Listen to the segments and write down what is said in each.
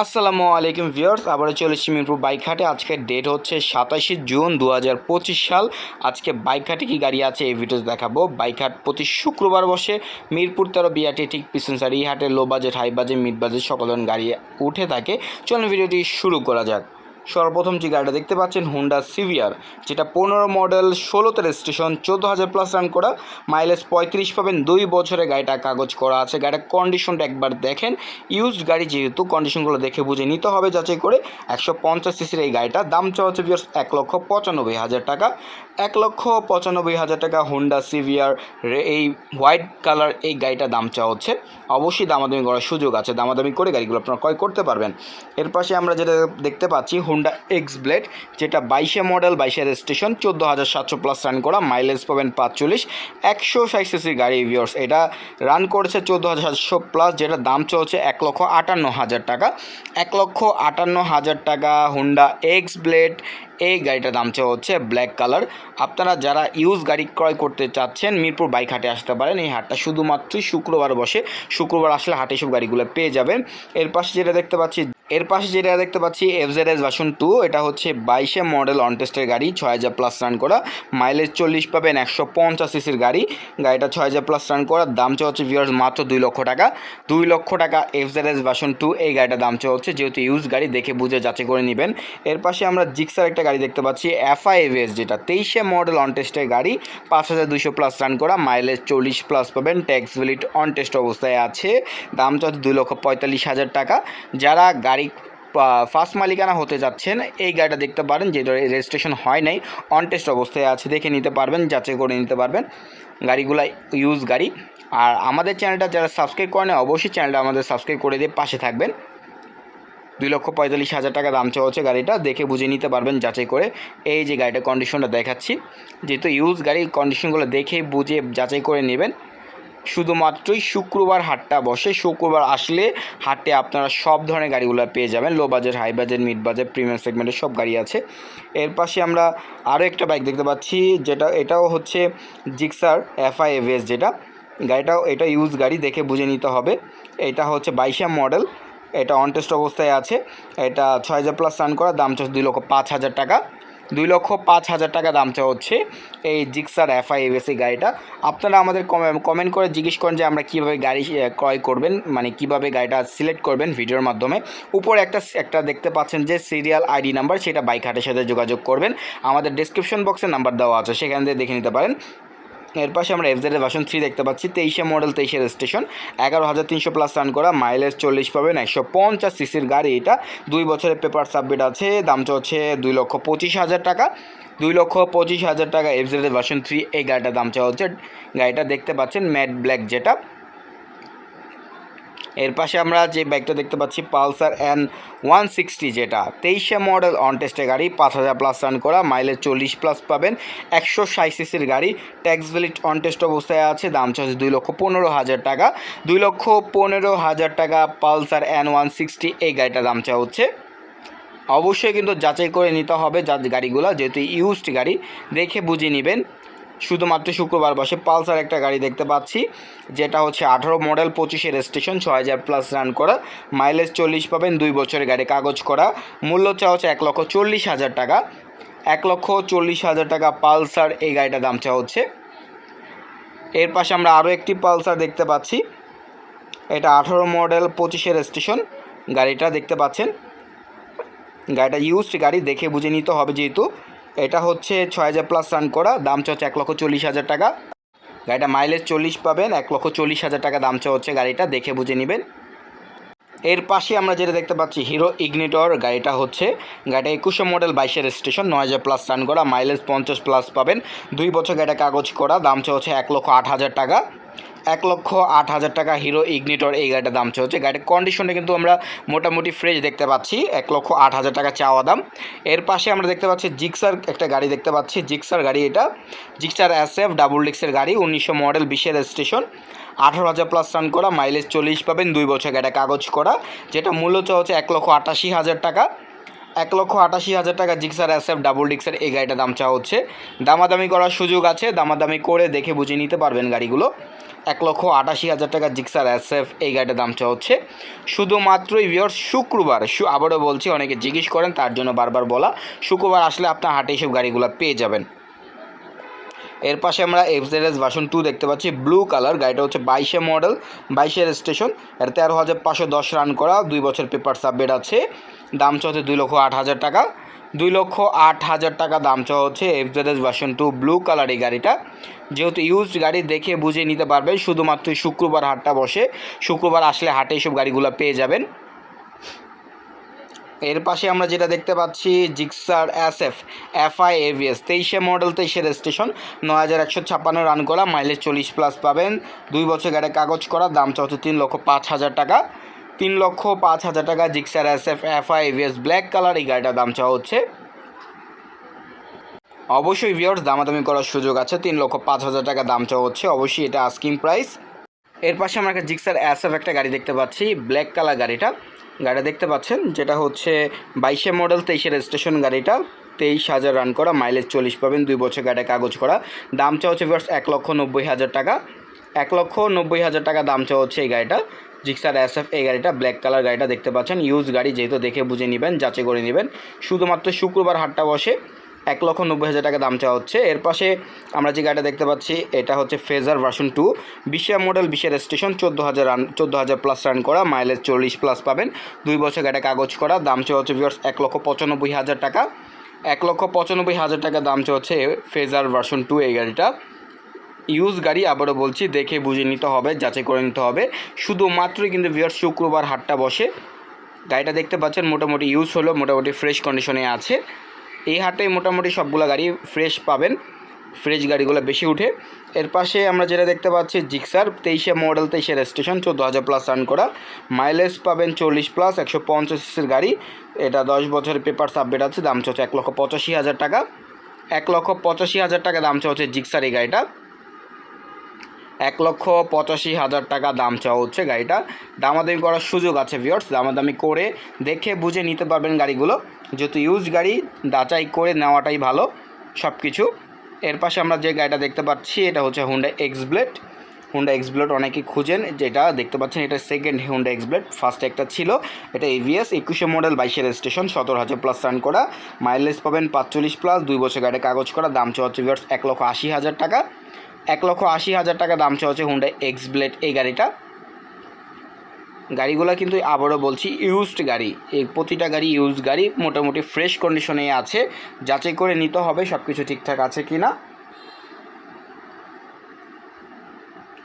আসসালামু আলাইকুম ভিউয়ার্স, আবারও চলে এসেছি মিরপুর বাইক হাটে আজকের ডেট হচ্ছে সাতাশে জুন দু হাজার পঁচিশ সাল। আজকে বাইক হাটে কী গাড়ি আছে এই ভিডিওতে দেখাবো। বাইক হাট প্রতি শুক্রবার বসে মিরপুর তেরো বিআরটি ঠিক পিছন সারি হাটে low budget high budget mid budget সকল গাড়ি উঠে থাকে। চলুন ভিডিওটি শুরু করা যাক। সর্বপ্রথম যে গাড়িটা দেখতে পাচ্ছেন হুন্ডা সিভিয়ার যেটা পনেরো মডেল, ষোলোতে রেজিস্ট্রেশন চোদ্দ হাজার প্লাস রান করা মাইলেজ পঁয়ত্রিশ পাবেন। দুই বছরে গাড়িটা কাগজ করা আছে। গাড়ির কন্ডিশনটা একবার দেখেন। ইউজড গাড়ি যেহেতু কন্ডিশনগুলো দেখে বুঝে নিতে হবে যাচাই করে। একশো পঞ্চাশ সিসির এই গাড়িটা, দাম চাওয়া হচ্ছে বিয়ার্স এক লক্ষ পঁচানব্বই হাজার টাকা। এক লক্ষ পঁচানব্বই হাজার টাকা হুন্ডা সিভিয়ার এই হোয়াইট কালার এই গাড়িটা দাম চাওয়া হচ্ছে। অবশ্যই দামাদামি করার সুযোগ আছে। দামাদামি করে গাড়িগুলো আপনারা ক্রয় করতে পারবেন। এর পাশে আমরা যেটা দেখতে পাচ্ছি হুন্ডা এক্স ব্লেড যেটা বাইশে মডেল বাইশে রেজিস্ট্রেশন চোদ্দ হাজার সাতশো প্লাস রান করা মাইলেজ পাবেন পাঁচচল্লিশ। একশো ষাট সিসির গাড়ি ভিওর্স এটা রান করেছে চোদ্দ হাজার সাতশো প্লাস যেটা দাম চলছে এক লক্ষ আটান্ন হাজার টাকা। এক লক্ষ আটান্ন হাজার টাকা হুন্ডা এক্স ব্লেড এই গাড়িটার দাম চাওয়া হচ্ছে ব্ল্যাক কালার আপনারা যারা ইউজ গাড়ি ক্রয় করতে চাচ্ছেন, মিরপুর বাইক হাটে আসতে পারেন। এই হাটটা শুধুমাত্রই শুক্রবার বসে। শুক্রবার আসলে হাটে সব গাড়িগুলো পেয়ে যাবেন। এর পাশে যেটা দেখতে পাচ্ছি এর পাশে যেটা দেখতে পাচ্ছি এফজেড এস ভার্সন টু এটা হচ্ছে বাইশে মডেল অন টেস্টের গাড়ি, ছয় হাজার প্লাস রান করা। মাইলেজ চল্লিশ পাবেন একশো পঞ্চাশ সিসির গাড়ি। গাড়িটা ছয় হাজার প্লাস রান করা, দাম চাওয়া হচ্ছে ভিউয়ার্স মাত্র দুই লক্ষ টাকা। দুই লক্ষ টাকা এফজেড এস ভার্সন টু এই গাড়িটার দাম চাওয়া হচ্ছে যেহেতু ইউজ গাড়ি, দেখে বুঝে যাচাই করে নেবেন। এর পাশে আমরা জিক্সার একটা গাড়ি দেখতে পাচ্ছি এফআইএভএস যেটা তেইশে মডেল অন টেস্টের গাড়ি, পাঁচ হাজার দুশো প্লাস রান করা মাইলেজ চল্লিশ প্লাস পাবেন ট্যাক্স ভ্যালিড অন টেস্ট অবস্থায় আছে। দাম চাচ্ছে দুই লক্ষ পঁয়তাল্লিশ হাজার টাকা। যারা গাড়ি ফার্স্ট মালিকানা হতে যাচ্ছেন। এই গাড়িটা দেখতে পারেন, যে রেজিস্ট্রেশন হয় নাই অন টেস্ট অবস্থায় আছে, দেখে নিতে পারবেন, যাচাই করে নিতে পারবেন। গাড়িগুলো ইউজ গাড়ি। আর আমাদের চ্যানেলটা যারা সাবস্ক্রাইব করেন অবশ্যই চ্যানেলটা আমাদের সাবস্ক্রাইব করে দিয়ে পাশে থাকবেন। দুই লক্ষ পঁয়তাল্লিশ হাজার টাকা দাম চাওয়া হচ্ছে গাড়িটা, দেখে বুঝে নিতে পারবেন, যাচাই করে। এই যে গাড়িটার কন্ডিশনটা দেখাচ্ছি, যেহেতু ইউজ গাড়ির কন্ডিশনগুলো দেখে বুঝে যাচাই করে নেবেন। শুধুমাত্রই শুক্রবার হাটটা বসে। শুক্রবার আসলে হাটে আপনারা সব ধরনের গাড়িগুলো পেয়ে যাবেন। Low budget high budget mid budget premium সেগমেন্টের সব গাড়ি আছে। এর পাশে আমরা আরও একটা বাইক দেখতে পাচ্ছি, যেটা, এটাও হচ্ছে জিক্সার এফআই এভিএস যেটা। গাড়িটাও, এটা ইউজ গাড়ি, দেখে বুঝে নিতে হবে। এটা হচ্ছে বাইশা মডেল এটা অন টেস্ট অবস্থায় আছে। এটা ছয় হাজার প্লাস রান করা, দাম চাচ্ছে দুই লক্ষ পাঁচ হাজার টাকা। দুই লক্ষ পাঁচ হাজার টাকা দাম চাওয়া হচ্ছে এই জিক্সার এফআই এবিএসি গাড়িটা। আপনারা আমাদের কমেন্ট করে জিজ্ঞেস করেন যে আমরা কীভাবে গাড়ি ক্রয় করবেন মানে কীভাবে গাড়িটা সিলেক্ট করবেন ভিডিওর মাধ্যমে। উপরে একটা একটা দেখতে পাচ্ছেন যে সিরিয়াল আইডি নাম্বার সেটা বাইক হাটের সাথে যোগাযোগ করবেন। আমাদের ডিসক্রিপশন বক্সে নাম্বার দেওয়া আছে, সেখান থেকে দেখে নিতে পারেন। এর পাশে আমরা এফজেড ভার্সন থ্রি দেখতে পাচ্ছি, তেইশে মডেল তেইশের স্টেশন এগারো হাজার তিনশো প্লাস রান করা মাইলেজ চল্লিশ পাবেন, একশো পঞ্চাশ সিসির গাড়ি এটা। দুই বছরের পেপার সাবমিট আছে, দাম চলছে দুই লক্ষ পঁচিশ হাজার টাকা। দুই লক্ষ পঁচিশ হাজার টাকা এফজেড ভার্সন থ্রি এই গাড়িটার দাম চাওয়া হচ্ছে। গাড়িটা দেখতে পাচ্ছেন ম্যাট ব্ল্যাক যেটা। এর পাশে আমরা যে বাইকটা দেখতে পাচ্ছি, পালসার এন ওয়ান সিক্সটি যেটা। তেইশে মডেল অন টেস্টের গাড়ি, পাঁচ হাজার প্লাস রান করা মাইলেজ চল্লিশ প্লাস পাবেন। একশো ষাট সিসির গাড়ি ট্যাক্স ভ্যালিড অন টেস্ট অবস্থায় আছে, দাম চলছে দুই লক্ষ পনেরো হাজার টাকা। দুই লক্ষ পনেরো হাজার টাকা পালসার এন ওয়ান সিক্সটি এই গাড়িটার দাম চাওয়া হচ্ছে। অবশ্যই কিন্তু যাচাই করে নিতে হবে যা গাড়িগুলো, যেহেতু ইউজড গাড়ি, দেখে বুঝে নেবেন। শুধুমাত্র শুক্রবার বসে পালসার একটা গাড়ি দেখতে পাচ্ছি, যেটা হচ্ছে আঠারো মডেল পঁচিশে রেজিস্ট্রেশন ছ হাজার প্লাস রান করা, মাইলেজ চল্লিশ পাবেন, দুই বছরের গাড়ি কাগজ করা, মূল্য চাওয়া হচ্ছে এক লক্ষ চল্লিশ হাজার টাকা, এক লক্ষ চল্লিশ হাজার টাকা পালসার এই গাড়িটার দাম চাওয়া হচ্ছে। এর পাশে আমরা আরও একটি পালসার দেখতে পাচ্ছি, এটা আঠারো মডেল পঁচিশে রেজিস্ট্রেশন, গাড়িটা দেখতে পাচ্ছেন, গাড়িটা ইউজড গাড়ি দেখে বুঝে নিতে হবে যেহেতু এটা হচ্ছে ছয় হাজার প্লাস রান করা, দাম হচ্ছে এক লক্ষ চল্লিশ হাজার টাকা। গাড়িটা মাইলেজ চল্লিশ পাবেন, এক লক্ষ চল্লিশ হাজার টাকা দাম চা হচ্ছে গাড়িটা, দেখে বুঝে নেবেন। এর পাশে আমরা যেটা দেখতে পাচ্ছি হিরো ইগনিটর গাড়িটা হচ্ছে, গাড়িটা একুশে মডেল বাইশের স্টেশন নয় হাজার প্লাস রান করা মাইলেজ পঞ্চাশ প্লাস পাবেন। দুই বছর গাড়িটা কাগজ করা, দাম চা হচ্ছে এক লক্ষ আট হাজার টাকা। এক লক্ষ আট হাজার টাকা হিরো ইগনিটর এই গাড়িটার দাম হচ্ছে গাড়ির কন্ডিশনটা কিন্তু আমরা মোটামুটি ফ্রেশ দেখতে পাচ্ছি। এক লক্ষ আট হাজার টাকা চাওয়া দাম। এর পাশে আমরা দেখতে পাচ্ছি জিক্সার একটা গাড়ি দেখতে পাচ্ছি। জিক্সার গাড়ি এটা। জিক্সার এস এফ ডাবল ডিক্সের গাড়ি, উনিশশো মডেল বিশের স্টেশন আঠারো হাজার প্লাস রান করা মাইলেজ চল্লিশ পাবেন, দুই বছর গাড়িটা কাগজ করা। যেটা চাওয়া হচ্ছে এক লক্ষ আটাশি হাজার টাকা। এক লক্ষ আটাশি হাজার টাকা জিক্সার এফ ডাবল ডিক্সের এই গাড়িটার দাম চাওয়া হচ্ছে। দামাদামি করার সুযোগ আছে। দামাদামি করে দেখে বুঝে নিতে পারবেন গাড়িগুলো। এক লক্ষ আটাশি হাজার টাকা জিক্সার এস এফ এই গাড়িটার দাম চাওয়া হচ্ছে শুধুমাত্রই ভিওর শুক্রবার আবারও বলছি, অনেকে জিজ্ঞেস করেন, তার জন্য বারবার বলা, শুক্রবার আসলে আপনার হাটে এইসব গাড়িগুলো পেয়ে যাবেন। এর পাশে আমরা এফজেডএস ভার্সন টু দেখতে পাচ্ছি ব্লু কালার গাড়িটা হচ্ছে বাইশে মডেল বাইশের স্টেশনের তেরো হাজার পাঁচশো দশ রান করা, দুই বছর পেপার সাবমিট আছে। দাম চলছে দুই লক্ষ আট হাজার টাকা। দুই লক্ষ আট হাজার টাকা দাম চাওয়া হচ্ছে FZS version two blue colour এই গাড়িটা। যেহেতু ইউজড গাড়ি, দেখে বুঝে নিতে পারবেন, শুধুমাত্র শুক্রবার হাটটা বসে। শুক্রবার আসলে হাটে এইসব গাড়িগুলো পেয়ে যাবেন। এর পাশে আমরা যেটা দেখতে পাচ্ছি Gixxer S F FI ABS তেইশে মডেল তেইশের স্টেশন নয় হাজার একশো ছাপ্পান্ন রান করা মাইলেজ চল্লিশ প্লাস পাবেন। দুই বছর গাড়ি কাগজ করা, দাম হচ্ছে তিন লক্ষ পাঁচ হাজার টাকা। তিন লক্ষ পাঁচ হাজার টাকা Gixxer S F FI ABS black colour এই গাড়িটার দাম চাওয়া হচ্ছে। অবশ্যই ভিওর্স দামাদামি করার সুযোগ আছে। তিন লক্ষ পাঁচ হাজার টাকা দাম চাওয়া হচ্ছে। অবশ্যই এটা আস্কিং প্রাইস এর পাশে আমরা একটা জিক্সার এস এফ একটা গাড়ি দেখতে পাচ্ছি, ব্ল্যাক কালার গাড়িটা। গাড়িটা দেখতে পাচ্ছেন, যেটা হচ্ছে বাইশে মডেল তেইশের স্টেশন গাড়িটা। তেইশ হাজার রান করা মাইলেজ চল্লিশ পাবেন, দুই বছর গাড়িটা কাগজ করা। দাম চাওয়া হচ্ছে ভিওর্স এক লক্ষ নব্বই হাজার টাকা। এক লক্ষ নব্বই হাজার টাকা দাম চাওয়া হচ্ছে এই গাড়িটা। জিক্সার এস এফ এই গাড়িটা ব্ল্যাক কালার গাড়িটা দেখতে পাচ্ছেন। ইউজ গাড়ি যেহেতু দেখে বুঝে নেবেন, যাচাই করে নেবেন। শুধুমাত্র শুক্রবার হাটটা বসে এক লক্ষ নব্বই হাজার টাকা দাম চাওয়া হচ্ছে। এর পাশে আমরা যে গাড়িটা দেখতে পাচ্ছি, এটা হচ্ছে ফেজার ভার্সন টু বিশে মডেল বিশের স্টেশন চোদ্দ হাজার রান চোদ্দ হাজার প্লাস রান করা মাইলেজ চল্লিশ প্লাস পাবেন। দুই বছর গাড়িটা কাগজ করা, দাম চাওয়া হচ্ছে ভিওর্স এক লক্ষ পঁচানব্বই হাজার টাকা। এক লক্ষ পঁচানব্বই হাজার টাকা দাম চাওয়া হচ্ছে ফেজার ভার্সন টু এই গাড়িটা। ইউজ গাড়ি আবারও বলছি, দেখে বুঝে নিতে হবে, যাচাই করে নিতে হবে। শুধুমাত্রই কিন্তু ভিওর শুক্রবার হাটটা বসে। গাড়িটা দেখতে পাচ্ছেন, মোটামুটি ইউজ হলো, মোটামুটি ফ্রেশ কন্ডিশনে আছে। এই হাটে মোটামুটি সবগুলো গাড়ি ফ্রেশ পাবেন ফ্রেশ গাড়িগুলো বেশি উঠে। এর পাশে আমরা যেটা দেখতে পাচ্ছি জিক্সার তেইশে মডেল তেইশের স্টেশন চোদ্দ হাজার প্লাস রান করা। মাইলেজ পাবেন চল্লিশ প্লাস একশো পঞ্চাশ সিসির গাড়ি। এটা দশ বছরের পেপার সাবমিট আছে, দাম চলছে এক লক্ষ পঁচাশি হাজার টাকা। এক লক্ষ পঁচাশি হাজার টাকা দাম চলছে জিক্সার এই গাড়িটা। এক লক্ষ পঁচাশি হাজার টাকা দাম চাওয়া হচ্ছে গাড়িটা। দামাদামি করার সুযোগ আছে ভিওর্স দামাদামি করে দেখে বুঝে নিতে পারবেন গাড়িগুলো। যেহেতু ইউজ গাড়ি, যাচাই করে নেওয়াটাই ভালো সব কিছু এর পাশে আমরা যে গাড়িটা দেখতে পাচ্ছি, এটা হচ্ছে Honda X Blade Honda X Blade অনেকে খুঁজেন, যেটা দেখতে পাচ্ছেন, এটা second Honda X Blade first একটা ছিল, এটা এভিএস একুশে মডেল বাইশের স্টেশন সতেরো হাজার প্লাস রান করা। মাইলেজ পাবেন পাঁচচল্লিশ প্লাস দুই বছর গাড়ি কাগজ করা, দাম চাওয়া হচ্ছে এক লক্ষ আশি হাজার টাকা। এক লক্ষ আশি হাজার টাকা দাম চাওয়া হুন্ডা এক্স ব্লেড এই গাড়িটা। গাড়িগুলো কিন্তু আবারও বলছি ইউজড গাড়ি। এই প্রতিটা গাড়ি ইউজ গাড়ি, মোটামুটি ফ্রেশ কন্ডিশনে আছে। যাচাই করে নিতে হবে সব কিছু ঠিকঠাক আছে কি না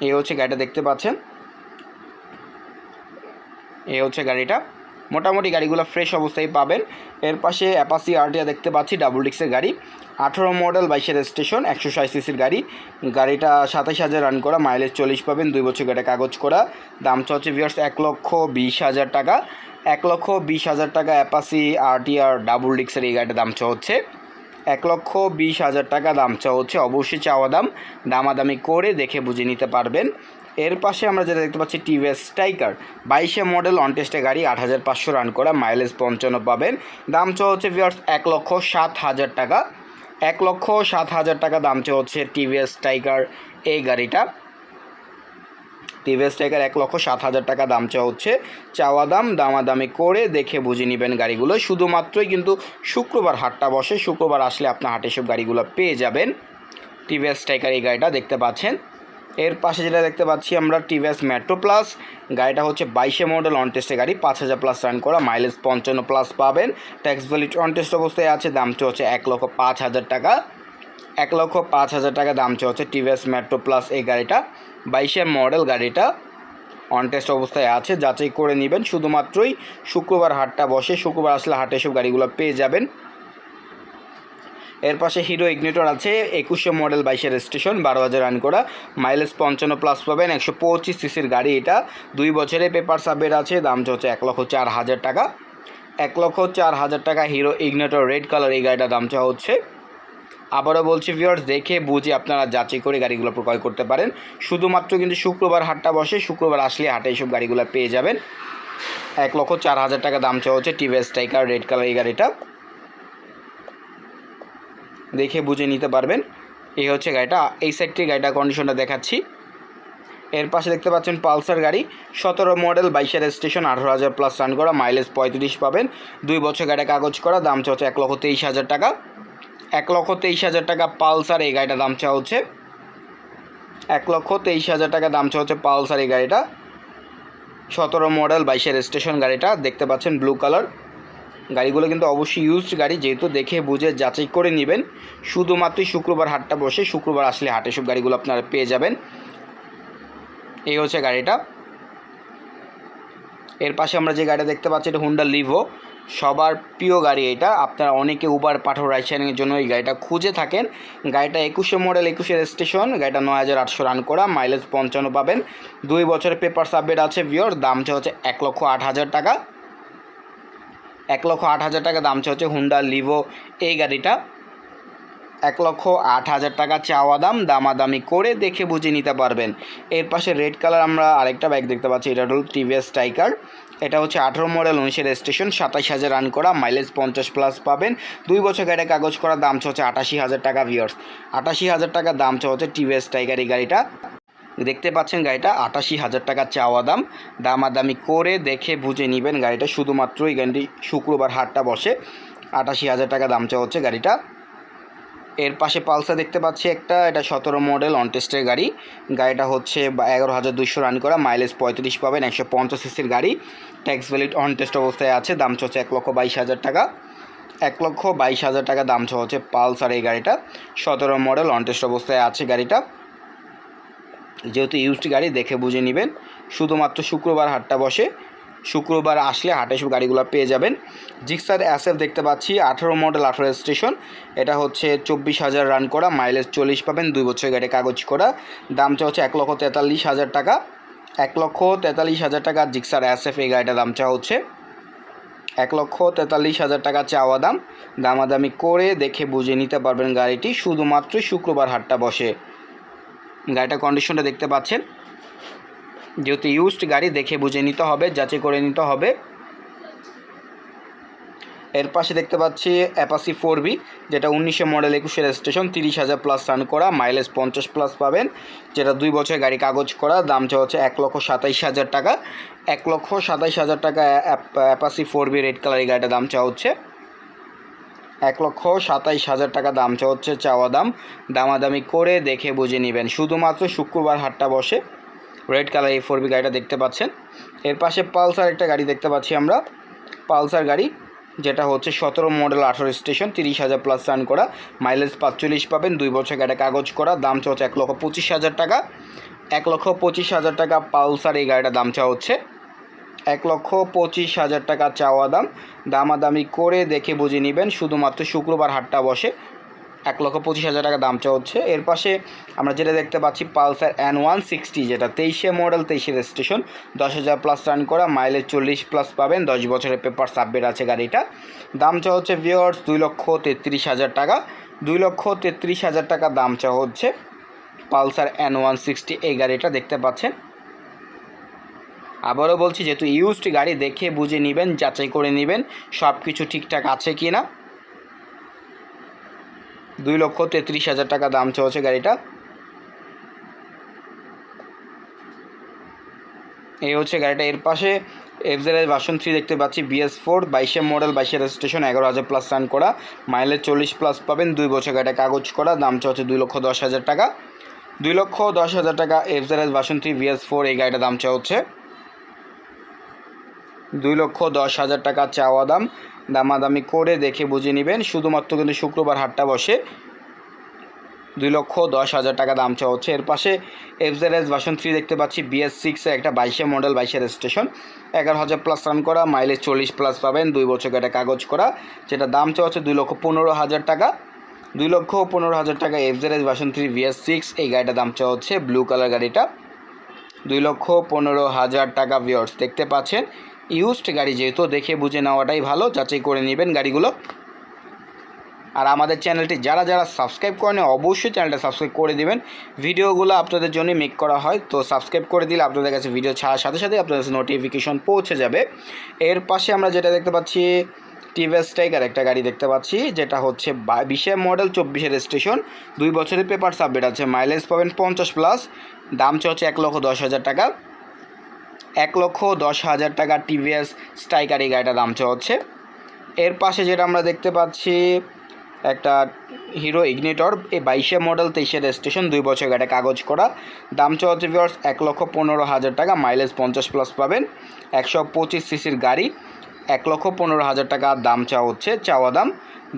এই হচ্ছে গাড়িটা দেখতে পাচ্ছেন। এই হচ্ছে গাড়িটা। মোটামুটি গাড়িগুলো ফ্রেশ অবস্থায় পাবেন। এর পাশে অ্যাপাসি আরটিয়া দেখতে পাচ্ছি ডাবল ডিক্সের গাড়ি। আঠেরো মডেল বাইশের স্টেশন একশো ষাট সিসির গাড়ি। গাড়িটা সাতাশ হাজার রান করা মাইলেজ চল্লিশ পাবেন, দুই বছর গাড়ি কাগজ করা। দাম হচ্ছে ভিয়ার্স এক লক্ষ বিশ হাজার টাকা। এক লক্ষ বিশ হাজার টাকা অ্যাপাসি আরটিআর ডাবল ডিক্সের এই গাড়িটার দাম হচ্ছে এক লক্ষ বিশ হাজার টাকা দাম চাওয়া হচ্ছে অবশ্যই চাওয়া দাম, দামাদামি করে দেখে বুঝে নিতে পারবেন। এর পাশে আমরা যেটা দেখতে পাচ্ছি টিভিএস স্ট্রাইকার বাইশে মডেল অন টেস্টে গাড়ি, আট হাজার পাঁচশো রান করা মাইলেজ পঞ্চান্ন পাবেন। দাম চাওয়া হচ্ছে ভিওর্স এক লক্ষ সাত হাজার টাকা। এক লক্ষ সাত হাজার টাকা দাম চাওয়া হচ্ছে টিভিএস স্ট্রাইকার এই গাড়িটা। টিভিএস স্ট্রাইকার এক লক্ষ সাত হাজার টাকা দাম চাওয়া হচ্ছে। চাওয়া দাম, দামাদামি করে দেখে বুঝে নেবেন গাড়িগুলো। শুধুমাত্রই কিন্তু শুক্রবার হাটটা বসে। শুক্রবার আসলে আপনার হাটে সব গাড়িগুলো পেয়ে যাবেন। টিভিএস স্ট্রাইকার এই গাড়িটা দেখতে পাচ্ছেন। এর পাশে যেটা দেখতে পাচ্ছি আমরা টিভিএস মেট্রো প্লাস গাড়িটা হচ্ছে বাইশে মডেল অন টেস্টে গাড়ি, পাঁচ হাজার প্লাস রান করা মাইলেজ পঞ্চান্ন প্লাস পাবেন। ট্যাক্স ভ্যালিড অন টেস্ট অবস্থায় আছে দামটা হচ্ছে এক লক্ষ পাঁচ হাজার টাকা। এক লক্ষ পাঁচ হাজার টাকা দামটা হচ্ছে টিভিএস মেট্রো প্লাস এই গাড়িটা। বাইশে মডেল গাড়িটা অন টেস্ট অবস্থায় আছে, যাচাই করে নেবেন। শুধুমাত্রই শুক্রবার হাটটা বসে, শুক্রবার আসলে হাটে সব গাড়িগুলো পেয়ে যাবেন। এর পাশে হিরো ইগনেটর আছে, একুশে মডেল বাইশের স্টেশন বারো হাজার রান করা মাইলেজ পঞ্চান্ন প্লাস পাবেন, একশো পঁচিশ সিসির গাড়ি এটা। দুই বছরে পেপার সাবের আছে দামটা হচ্ছে এক লক্ষ চার হাজার টাকা। এক লক্ষ চার হাজার টাকা হিরো ইগনেটর রেড কালার এই গাড়িটার দামটা হচ্ছে। আবারও বলছি ভিওর্স দেখে বুঝে আপনারা যাচাই করে গাড়িগুলো ক্রয় করতে পারেন। শুধুমাত্র কিন্তু শুক্রবার হাটটা বসে, শুক্রবার আসলে হাটে এইসব গাড়িগুলো পেয়ে যাবেন। এক লক্ষ চার হাজার টাকা দাম চাওয়া হচ্ছে টিভিএস স্ট্রাইকার রেড কালার এই গাড়িটা। দেখে বুঝে নিতে পারবেন। এই হচ্ছে গাড়িটা। এই সাইডটির গাড়িটা কন্ডিশনটা দেখাচ্ছি। এর পাশে দেখতে পাচ্ছেন পালসার গাড়ি। সতেরো মডেল বাইশের স্টেশন আঠারো হাজার প্লাস রান করা মাইলেজ পঁয়ত্রিশ পাবেন। দুই বছর গাড়ি কাগজ করা, দাম চা হচ্ছে এক লক্ষ তেইশ হাজার টাকা। এক লক্ষ তেইশ হাজার টাকা পালসার এই গাড়িটার দাম চা হচ্ছে এক লক্ষ তেইশ হাজার টাকা দাম চা হচ্ছে পালসার এই গাড়িটা। সতেরো মডেল বাইশের স্টেশন গাড়িটা। দেখতে পাচ্ছেন ব্লু কালার গাড়িগুলো কিন্তু অবশ্যই ইউজড গাড়ি, যেহেতু দেখে বুঝে যাচাই করে নেবেন। শুধুমাত্রই শুক্রবার হাটটা বসে শুক্রবার আসলে হাটে সব গাড়িগুলো আপনারা পেয়ে যাবেন। এই হচ্ছে গাড়িটা। এর পাশে আমরা যে গাড়িটা দেখতে পাচ্ছি, এটা হুন্ডা লিভো সবার প্রিয় গাড়ি এটা। আপনারা অনেকে উবার পাঠো রাইডশারিংয়ের জন্য এই গাড়িটা খুঁজে থাকেন। গাড়িটা একুশে মডেল একুশের স্টেশন গাড়িটা নয় হাজার আটশো রান করা মাইলেজ পঞ্চান্ন পাবেন। দুই বছরের পেপার সাবমিট আছে ভিওর দামটা হচ্ছে এক লক্ষ আট হাজার টাকা। এক লক্ষ আট হাজার টাকা দাম হচ্ছে হুন্ডা লিভো এই গাড়িটা এক লক্ষ আট হাজার টাকা চাওয়া দাম, দামাদামি করে দেখে বুঝে নিতে পারবেন। এর পাশে রেড কালার আমরা আরেকটা বাইক দেখতে পাচ্ছি, এটা হল টিভিএস স্ট্রাইকার এটা হচ্ছে আঠেরো মডেল, উনিশের স্টেশন সাতাশ হাজার রান করা মাইলেজ পঞ্চাশ প্লাস পাবেন। দুই বছর গাড়িটা কাগজ করা, দাম হচ্ছে আটাশি হাজার টাকা ভিওর্স আটাশি হাজার টাকা দাম হচ্ছে টিভিএস স্ট্রাইকার এই গাড়িটা। দেখতে পাচ্ছেন গাড়িটা আটাশি হাজার টাকা চাওয়া দাম। দামাদামি করে দেখে বুঝে নেবেন গাড়িটা। শুধুমাত্র এই গাড়িটি শুক্রবার হাটটা বসে আটাশি হাজার টাকা দাম চাওয়া হচ্ছে গাড়িটা। এর পাশে পালসার দেখতে পাচ্ছি একটা, এটা সতেরো মডেল অনটেস্টের গাড়ি। গাড়িটা হচ্ছে এগারো হাজার দুশো রান করা মাইলেজ পঁয়ত্রিশ পাবেন, একশো পঞ্চাশ সিসির গাড়ি। ট্যাক্স ভ্যালিড অনটেস্ট অবস্থায় আছে, দাম হচ্ছে এক লক্ষ বাইশ হাজার টাকা। এক লক্ষ বাইশ হাজার টাকা দাম হচ্ছে পালসার এই গাড়িটা। সতেরো মডেল অনটেস্ট অবস্থায় আছে গাড়িটা। যেহেতু ইউজড গাড়ি, দেখে বুঝে নেবেন। শুধুমাত্র শুক্রবার হাটটা বসে। শুক্রবার আসলে হাটে সব গাড়িগুলো পেয়ে যাবেন। জিক্সার অ্যাসেফ দেখতে পাচ্ছি, আঠেরো মডেল আঠেরো স্টেশন এটা হচ্ছে চব্বিশ হাজার রান করা মাইলেজ চল্লিশ পাবেন, দুই বছর গাড়ি কাগজ করা। দামটা হচ্ছে এক লক্ষ তেতাল্লিশ হাজার টাকা। এক লক্ষ তেতাল্লিশ হাজার টাকা জিক্সার অ্যাসেফ এই গাড়িটার দাম হচ্ছে। এক লক্ষ তেতাল্লিশ হাজার টাকা চাওয়া দাম। দামাদামি করে দেখে বুঝে নিতে পারবেন গাড়িটি। শুধুমাত্র শুক্রবার হাটটা বসে। গাড়িটার কন্ডিশনটা দেখতে পাচ্ছেন। যেহেতু ইউজড গাড়ি, দেখে বুঝে নিতে হবে, যাচাই করে নিতে হবে। এর পাশে দেখতে পাচ্ছি অ্যাপাসি ফোর বি যেটা উনিশশো মডেল একুশের স্টেশন তিরিশ হাজার প্লাস রান করা মাইলেজ পঞ্চাশ প্লাস পাবেন। যেটা দুই বছর গাড়ি কাগজ করা, দাম হচ্ছে এক লক্ষ সাতাইশ হাজার টাকা। এক লক্ষ সাতাইশ হাজার টাকা Apache four V red colour এই গাড়িটার দাম চাওয়া হচ্ছে। এক লক্ষ সাতাইশ হাজার টাকা দাম চা হচ্ছে চাওয়া দাম। দামাদামি করে দেখে বুঝে নেবেন। শুধুমাত্র শুক্রবার হাটটা বসে রেড কালার এই ফোর বি গাড়িটা দেখতে পাচ্ছেন। এর পাশে পালসার একটা গাড়ি দেখতে পাচ্ছি আমরা। পালসার গাড়ি, যেটা হচ্ছে সতেরো মডেল আঠেরো স্টেশন, তিরিশ হাজার প্লাস রান করা। মাইলেজ পাঁচচল্লিশ পাবেন। দুই বছর গাড়িটা কাগজ করা। দাম চা হচ্ছে এক লক্ষ পঁচিশ হাজার টাকা। এক লক্ষ পঁচিশ হাজার টাকা পালসার এই গাড়িটার দাম চা হচ্ছে। এক লক্ষ পঁচিশ হাজার টাকা চাওয়া দাম। দামাদামি করে দেখে বুঝে নেবেন, শুধুমাত্র শুক্রবার হাটটা বসে এক লক্ষ পঁচিশ হাজার টাকা দাম চা হচ্ছে। এর পাশে আমরা যেটা দেখতে পাচ্ছি, পালসার অ্যান ওয়ান সিক্সটি যেটা তেইশে মডেল তেইশের স্টেশন দশ হাজার প্লাস রান করা মাইলেজ চল্লিশ প্লাস পাবেন, দশ বছরের পেপার সাবমিট আছে গাড়িটা দাম চা হচ্ছে ভিওর্স দুই লক্ষ তেত্রিশ হাজার টাকা, দুই লক্ষ তেত্রিশ হাজার টাকা দাম চা হচ্ছে। পালসার অ্যান ওয়ান সিক্সটি এই গাড়িটা দেখতে পাচ্ছেন। আবারও বলছি যেহেতু ইউজড গাড়ি দেখে বুঝে নেবেন, যাচাই করে নেবেন সব কিছু ঠিকঠাক আছে কি না দুই লক্ষ তেত্রিশ হাজার টাকা দাম চলছে গাড়িটা। এই হচ্ছে গাড়িটা। এর পাশে এফজেড ভার্সন থ্রি দেখতে পাচ্ছি বিএস ফোর বাইশে মডেল বাইশের স্টেশন এগারো হাজার প্লাস রান করা। মাইলেজ চল্লিশ প্লাস পাবেন, দুই বছর গাড়িটা কাগজ করা, দাম হচ্ছে দুই লক্ষ দশ হাজার টাকা। দুই লক্ষ দশ হাজার টাকা FZ version three BS four এই গাড়িটার দাম চা হচ্ছে দুই লক্ষ দশ হাজার টাকা চাওয়া দাম। দামাদামি করে দেখে বুঝে নেবেন, শুধুমাত্র কিন্তু শুক্রবার হাটটা বসে দুই লক্ষ দশ হাজার টাকা দাম চাওয়া হচ্ছে। এর পাশে এফজেড এস ভার্সন থ্রি দেখতে পাচ্ছি বিএস সিক্সের একটা বাইশে মডেল বাইশের স্টেশন এগারো হাজার প্লাস রান করা মাইলেজ চল্লিশ প্লাস পাবেন, দুই বছর একটা কাগজ করা, যেটা দাম চাওয়া হচ্ছে দুই লক্ষ পনেরো হাজার টাকা। দুই লক্ষ পনেরো হাজার টাকা FZ S version three BS six এই গাড়িটার দাম চাওয়া হচ্ছে ব্লু কালার গাড়িটা। দুই লক্ষ পনেরো হাজার টাকা ভিওর্স দেখতে পাচ্ছেন ইউজড গাড়ি যেহেতু দেখে বুঝে নেওয়াটাই ভালো, যাচাই করে নেবেন গাড়িগুলো। আর আমাদের চ্যানেলটি যারা যারা সাবস্ক্রাইব করেন অবশ্যই চ্যানেলটা সাবস্ক্রাইব করে দেবেন। ভিডিওগুলো আপনাদের জন্য মেক করা হয়, তো সাবস্ক্রাইব করে দিলে আপনাদের কাছে ভিডিও ছাড়ার সাথে সাথে আপনাদের কাছে নোটিফিকেশন পৌঁছে যাবে। এর পাশে আমরা যেটা দেখতে পাচ্ছি টিভিএস টাইগার একটা গাড়ি দেখতে পাচ্ছি, যেটা হচ্ছে বিশে মডেল চব্বিশের স্টেশন দুই বছরের পেপার সাবমিট আছে মাইলেজ পাবেন পঞ্চাশ প্লাস দাম হচ্ছে এক লক্ষ দশ হাজার টাকা। এক লক্ষ দশ হাজার টাকা টিভিএস স্ট্রাইকার এই গাড়িটার দাম হচ্ছে এর পাশে যেটা আমরা দেখতে পাচ্ছি, একটা হিরো ইগনিটর এই বাইশে মডেল তেইশের স্টেশন দুই বছর গাড়ি কাগজ করা। দাম হচ্ছে ভিওর্স এক লক্ষ পনেরো হাজার টাকা মাইলেজ পঞ্চাশ প্লাস পাবেন। একশো পঁচিশ সিসির গাড়ি, এক লক্ষ পনেরো হাজার টাকা দাম চাওয়া হচ্ছে, চাওয়া দাম।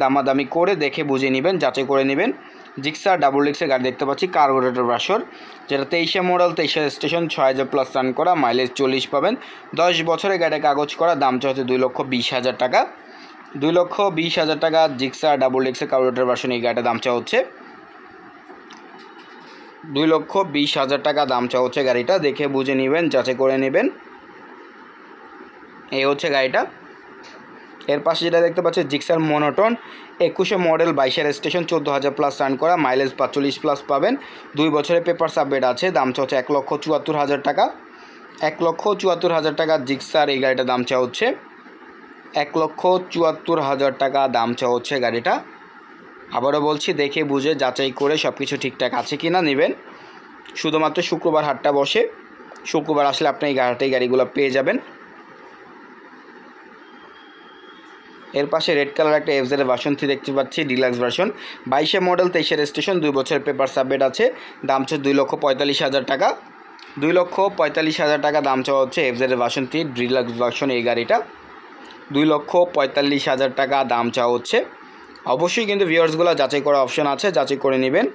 দামাদামি করে দেখে বুঝে নেবেন, যাচাই করে নেবেন। জিক্সার, ডাবল ডিক্সের গাড়ি দেখতে পাচ্ছি কার্বোরেটর বাসর যেটা তেইশে মডেল তেইশে স্টেশন ছয় হাজার প্লাস রান করা মাইলেজ চল্লিশ পাবেন। দশ বছরের গাড়িটা কাগজ করা, দাম হচ্ছে দুই লক্ষ বিশ হাজার টাকা। দুই লক্ষ বিশ হাজার টাকা জিক্সার, ডাবল ডিক্সের কার্বোরেটর বাসন এই গাড়িটার দাম চা হচ্ছে। দুই লক্ষ বিশ হাজার টাকা দাম চা হচ্ছে গাড়িটা, দেখে বুঝে নেবেন, যাচাই করে নেবেন। এই হচ্ছে গাড়িটা। এর পাশে যেটা দেখতে পাচ্ছি, জিক্সার মনোটন একুশে মডেল বাইশের স্টেশন চোদ্দ হাজার প্লাস রান করা মাইলেজ পাঁচচল্লিশ প্লাস পাবেন। দুই বছরের পেপার সাবমিট আছে, দাম হচ্ছে এক লক্ষ চুয়াত্তর হাজার টাকা। এক লক্ষ চুয়াত্তর হাজার টাকা জিক্সার, এই গাড়িটা দাম চা হচ্ছে। এক লক্ষ চুয়াত্তর হাজার টাকা দাম চা হচ্ছে গাড়িটা। আবারও বলছি, দেখে বুঝে যাচাই করে সব কিছু ঠিকঠাক আছে কি না নেবেন। শুধুমাত্র শুক্রবার হাটটা বসে। শুক্রবার আসলে আপনি এই গাড়িটাই গাড়িগুলো পেয়ে যাবেন। এর পাশে রেড কালার একটা এফজেড ভার্সন থ্রি দেখতে পাচ্ছি ডিলাক্স ভার্সন বাইশে মডেল তেইশের স্টেশন দুই বছরের পেপার সাবমিট আছে। দাম হচ্ছে দুই লক্ষ পঁয়তাল্লিশ হাজার টাকা। দুই লক্ষ পঁয়তাল্লিশ হাজার টাকা দাম চাওয়া হচ্ছে FZ version three deluxe version এই গাড়িটা। দুই লক্ষ পঁয়তাল্লিশ হাজার টাকা দাম চাওয়া হচ্ছে। অবশ্যই কিন্তু ভিউয়ার্সগুলো যাচাই করা অপশন আছে, যাচাই করে নেবেন।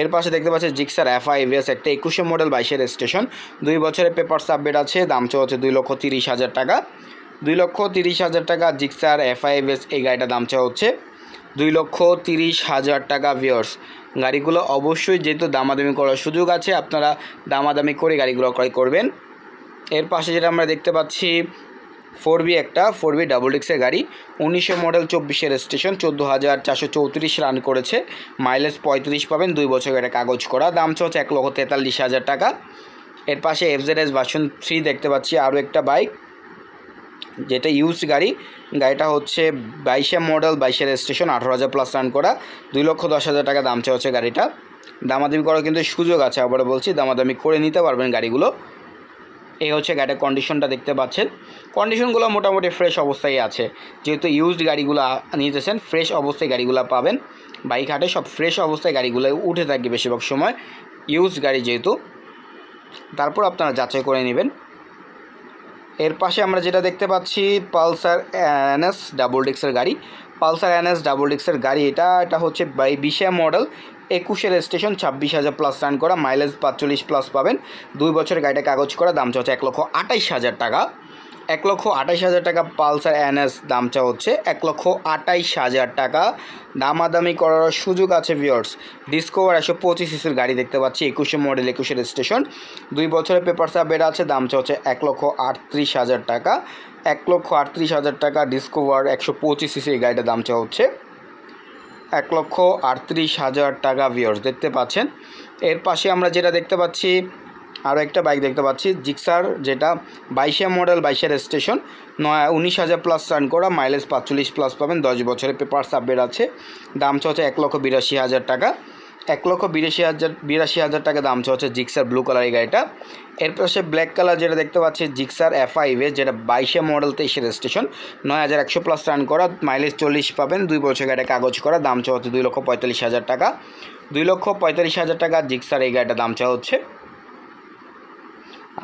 এর পাশে দেখতে পাচ্ছি জিক্সার এফ আইভিএস একটা একুশে মডেল বাইশের স্টেশন দুই বছরের পেপার সাবমিট আছে, দাম চাওয়া হচ্ছে দুই লক্ষ তিরিশ হাজার টাকা। দুই লক্ষ তিরিশ হাজার টাকা জিক্সার এফআইএস এই গাড়িটা দাম চাওয়া হচ্ছে। দুই লক্ষ তিরিশ হাজার টাকা ভিওর্স গাড়িগুলো অবশ্যই যেহেতু দামাদামি করার সুযোগ আছে, আপনারা দামাদামি করে গাড়িগুলো ক্রয় করবেন। এর পাশে যেটা আমরা দেখতে পাচ্ছি, ফোর বি একটা, ফোর বি ডাবল ডিক্সের গাড়ি। উনিশশো মডেল, চব্বিশের স্টেশন চোদ্দ হাজার চারশো চৌত্রিশ রান করেছে। মাইলেজ পঁয়ত্রিশ পাবেন, দুই বছর এটা কাগজ করা। দাম হচ্ছে এক লক্ষ তেতাল্লিশ হাজার টাকা। এর পাশে এফজেড এস ভার্সন থ্রি দেখতে পাচ্ছি, আরও একটা বাইক যেটা ইউজ গাড়ি, গাড়িটা হচ্ছে বাইশে মডেল বাইশের স্টেশন আঠারো হাজার প্লাস রান করা, দুই লক্ষ দশ হাজার টাকা দাম হচ্ছে গাড়িটা। দামাদামি করার কিন্তু সুযোগ আছে আবার বলছি, দামাদামি করে নিতে পারবেন গাড়িগুলো। এই হচ্ছে গাড়ির কন্ডিশনটা দেখতে পাচ্ছেন। কন্ডিশনগুলো মোটামুটি ফ্রেশ অবস্থায় আছে। যেহেতু ইউজড গাড়িগুলো নিতেছেন ফ্রেশ অবস্থায় গাড়িগুলো পাবেন। বাইক হাটে সব ফ্রেশ অবস্থায় গাড়িগুলো উঠে থাকে বেশিরভাগ সময় ইউজ গাড়ি যেহেতু। তারপর আপনারা যাচাই করে নেবেন। এর পাশে আমরা যেটা দেখতে পাচ্ছি, পালসার এনএস ডাবল ডিক্সের গাড়ি। পালসার এনএস ডাবল ডিক্সের গাড়ি, এটা এটা হচ্ছে বাই বিশা মডেল। একুশের স্টেশন ছাব্বিশ হাজার প্লাস রান করা মাইলেজ পাঁচচল্লিশ প্লাস পাবেন। দুই বছরের গাড়িটা কাগজ করা, দাম চাচ্ছে এক লক্ষ আটাইশ হাজার টাকা। এক লক্ষ আঠাইশ হাজার টাকা পালসার এনএস দামটা হচ্ছে এক লক্ষ আঠাইশ হাজার টাকা। দামাদামি করার সুযোগ আছে ভিওর্স ডিসকোভার একশো পঁচিশ সিসির গাড়ি দেখতে পাচ্ছি, একুশে মডেল একুশের স্টেশন দুই বছরের পেপার সাবের আছে, দামটা হচ্ছে এক লক্ষ আটত্রিশ হাজার টাকা। এক লক্ষ আটত্রিশ হাজার টাকা ডিসকোভার একশো পঁচিশ সিসির গাড়িটার দামটা হচ্ছে এক লক্ষ আটত্রিশ হাজার টাকা ভিওর্স দেখতে পাচ্ছেন? এর পাশে আমরা যেটা দেখতে পাচ্ছি আরও একটা বাইক দেখতে পাচ্ছি জিক্সার যেটা বাইশে মডেল বাইশের স্টেশন নয়, উনিশ হাজার প্লাস রান করা মাইলেজ পাঁচচল্লিশ প্লাস পাবেন, দশ বছরের পেপার সাবমিট আছে, দাম হচ্ছে এক লক্ষ বিরাশি হাজার টাকা, এক লক্ষ বিরাশি হাজার বিরাশি হাজার টাকা দাম হচ্ছে জিক্সার ব্লু কালার এই গাড়িটা, এর পাশে ব্ল্যাক কালার যেটা দেখতে পাচ্ছি জিক্সার এফ আইভে যেটা বাইশে মডেল তেইশের স্টেশন নয় হাজার একশো প্লাস রান করা মাইলেজ চল্লিশ পাবেন, দুই বছর গাড়িটা কাগজ করা, দাম হচ্ছে দুই লক্ষ পঁয়তাল্লিশ হাজার টাকা, দুই লক্ষ পঁয়তাল্লিশ হাজার টাকা জিক্সার এই গাড়িটা দাম চা হচ্ছে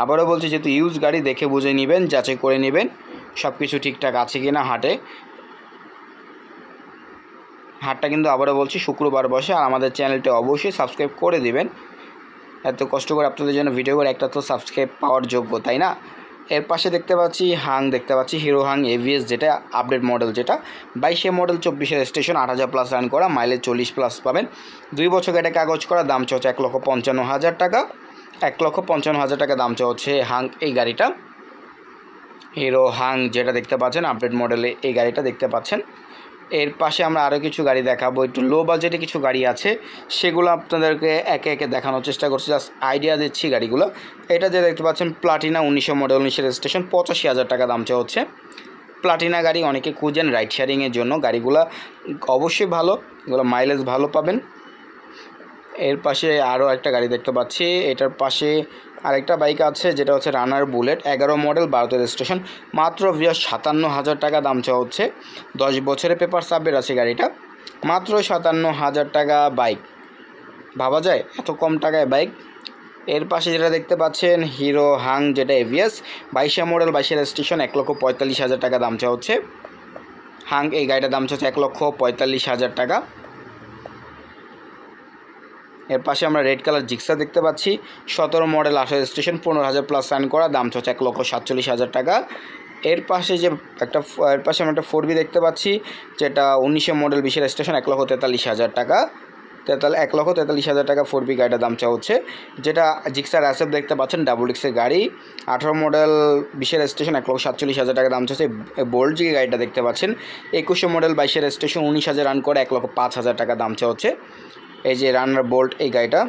আবারও বলছি যেহেতু ইউজ গাড়ি দেখে বুঝে নেবেন, যাচাই করে নেবেন সব কিছু ঠিকঠাক আছে কি না হাটে। হাটটা কিন্তু আবারও বলছি শুক্রবার বসে, আর আমাদের চ্যানেলটি অবশ্যই সাবস্ক্রাইব করে দিবেন। এত কষ্ট করে আপনাদের জন্য ভিডিও করে একটা তো সাবস্ক্রাইব পাওয়ার যোগ্য, তাই না? এর পাশে দেখতে পাচ্ছি হাং, দেখতে পাচ্ছি হিরো হাং এভিএস যেটা আপডেট মডেল যেটা। বাইশে মডেল চব্বিশের স্টেশন আট হাজার প্লাস রান করা মাইলেজ চল্লিশ প্লাস পাবেন। দুই বছর এটা কাগজ করা, দাম চলছে এক লক্ষ পঞ্চান্ন হাজার টাকা। এক লক্ষ পঞ্চান্ন হাজার টাকা দাম হচ্ছে হাং এই গাড়িটা। হিরো হাং যেটা দেখতে পাচ্ছেন আপডেট মডেলে এই গাড়িটা দেখতে পাচ্ছেন। এর পাশে আমরা আরও কিছু গাড়ি দেখাবো, একটু লো বাজেটে কিছু গাড়ি আছে। সেগুলো আপনাদেরকে একে একে দেখানোর চেষ্টা করছি জাস্ট আইডিয়া দিচ্ছি গাড়িগুলো। এটা যে দেখতে পাচ্ছেন প্লাটিনা উনিশশো মডেল উনিশের স্টেশন পঁচাশি হাজার টাকা দাম হচ্ছে প্লাটিনা গাড়ি অনেকে খুঁজেন রাইড শেয়ারিংয়ের জন্য। গাড়িগুলো অবশ্যই ভালো, এগুলো মাইলেজ ভালো পাবেন। এর পাশে আরও একটা গাড়ি দেখতে পাচ্ছি। এটার পাশে আরেকটা বাইক আছে, যেটা হচ্ছে রানার বুলেট এগারো মডেল, ভারতের স্টেশন মাত্র ভিয়ার সাতান্ন হাজার টাকা দাম চাওয়া হচ্ছে। দশ বছরের পেপার সাবমিট আছে গাড়িটা। মাত্র সাতান্ন হাজার টাকা বাইক ভাবা যায়, এত কম টাকায় বাইক এর পাশে যেটা দেখতে পাচ্ছেন হিরো হাং যেটা এভিএস বাইশে মডেল, বাইশের স্টেশন এক লক্ষ পঁয়তাল্লিশ হাজার টাকা দাম চাওয়া হচ্ছে। হাং এই গাড়িটার দাম চাচ্ছে এক লক্ষ পঁয়তাল্লিশ হাজার টাকা। এর পাশে আমরা রেড কালার জিক্সা দেখতে পাচ্ছি। সতেরো মডেল আসার স্টেশন পনেরো হাজার প্লাস সাইন করা, দাম হচ্ছে এক লক্ষ সাতচল্লিশ হাজার টাকা। এর পাশে যে একটা এর পাশে আমরা একটা ফোর বি দেখতে পাচ্ছি, যেটা উনিশে মডেল বিশের স্টেশন এক লক্ষ তেতাল্লিশ হাজার টাকা। তেতাল্লিশ এক লক্ষ তেতাল্লিশ হাজার টাকা ফোর বি গাড়িটার দাম চা হচ্ছে। যেটা জিক্সার অ্যাসেপ দেখতে পাচ্ছেন ডাবল ডিক্সের গাড়ি। আঠারো মডেল বিশের স্টেশন এক লক্ষ সাতচল্লিশ হাজার টাকা দাম চাচ্ছে বোল্ড যে গাড়িটা দেখতে পাচ্ছেন। একুশে মডেল বাইশের স্টেশন উনিশ হাজার রান করে, এক লক্ষ পাঁচ হাজার টাকা দাম চা হচ্ছে। এই যে রানার বোল্ট এই গাড়িটা।